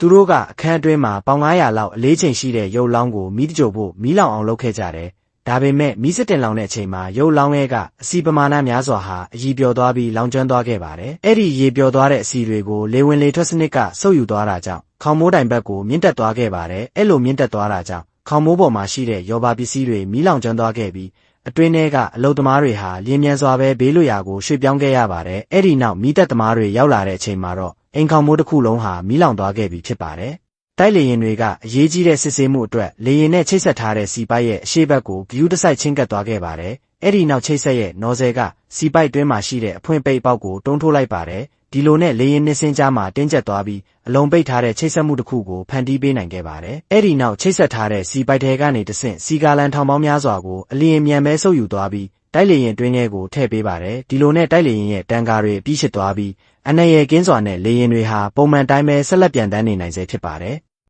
သူတို့ကအခန်းအတွင်းမှာပေါင်900လောက်အလေးချိန်ရှိတဲ့ရုပ်လောင်းကိုမီးတကြိုဖို့မီးလောင်အောင်လုပ်ခဲ့ကြတယ်။ဒါပေမဲ့မီးစတင်လောင်တဲ့အချိန်မှာရုပ်လောင်းရဲ့ကအစီပမာဏများစွာဟာအည်ပျော်သွားပြီးလောင်ကျွမ်းသွားခဲ့ပါတယ်။အဲ့ဒီရေပျော်သွားတဲ့အစီတွေကိုလေဝင်လေထွက်စနစ်ကစုပ်ယူသွားတာကြောင့်ခေါင်မိုးတိုင်ဘက်ကိုမြင့်တက်သွားခဲ့ပါတယ်။အဲ့လိုမြင့်တက်သွားတာကြောင့်ခေါင်မိုးပေါ်မှာရှိတဲ့ရောဘာပစ္စည်းတွေမီးလောင်ကျွမ်းသွားခဲ့ပြီးအတွင်းထဲကအလုတ်သမားတွေဟာလျင်မြန်စွာပဲဘေးလွတ်ရာကိုရွှေ့ပြောင်းခဲ့ရပါတယ်။အဲ့ဒီနောက်မိသက်သမားတွေရောက်လာတဲ့အချိန်မှာတော့ အိမ်ခေါင်မိုးတစ်ခုလုံးဟာမီးလောင်သွားခဲ့ပြီဖြစ်ပါတယ်။တိုက်လေရင်တွေကအရေးကြီးတဲ့စစ်ဆေးမှုအတွက်လေရင်နဲ့ချိတ်ဆက်ထားတဲ့စီပိုက်ရဲ့အရှိတ်ဘက်ကိုဂယူးတစ်ဆိုင်ချင်းကပ်သွားခဲ့ပါတယ်။အဲ့ဒီနောက်ချိတ်ဆက်ရဲ့နော်ဇယ်ကစီပိုက်တွင်းမှာရှိတဲ့အဖွင့်ပိတ်ပေါက်ကိုတွန်းထိုးလိုက်ပါတယ်။ဒီလိုနဲ့လေရင်နှစ်စင်းကြားမှာတင်းကျပ်သွားပြီးအလုံးပိတ်ထားတဲ့ချိတ်ဆက်မှုတစ်ခုကိုဖန်တီးပေးနိုင်ခဲ့ပါတယ်။အဲ့ဒီနောက်ချိတ်ဆက်ထားတဲ့စီပိုက်ထဲကနေတဆင့်စီကာလန်ထောင်ပေါင်းများစွာကိုအလျင်မြန်ပဲဆုပ်ယူသွားပြီး တိုက်လေရင်တွင်းထဲကိုထည့်ပေးပါတယ်။ဒီလိုနဲ့တိုက်လေရင်ရဲ့တန်ကာတွေအပြီးရှစ်သွားပြီးအနက်ရဲ့ကင်းစွာနဲ့လေရင်တွေဟာပုံမှန်တိုင်းပဲဆက်လက်ပြန်တန်းနေနိုင်စေဖြစ်ပါတယ်။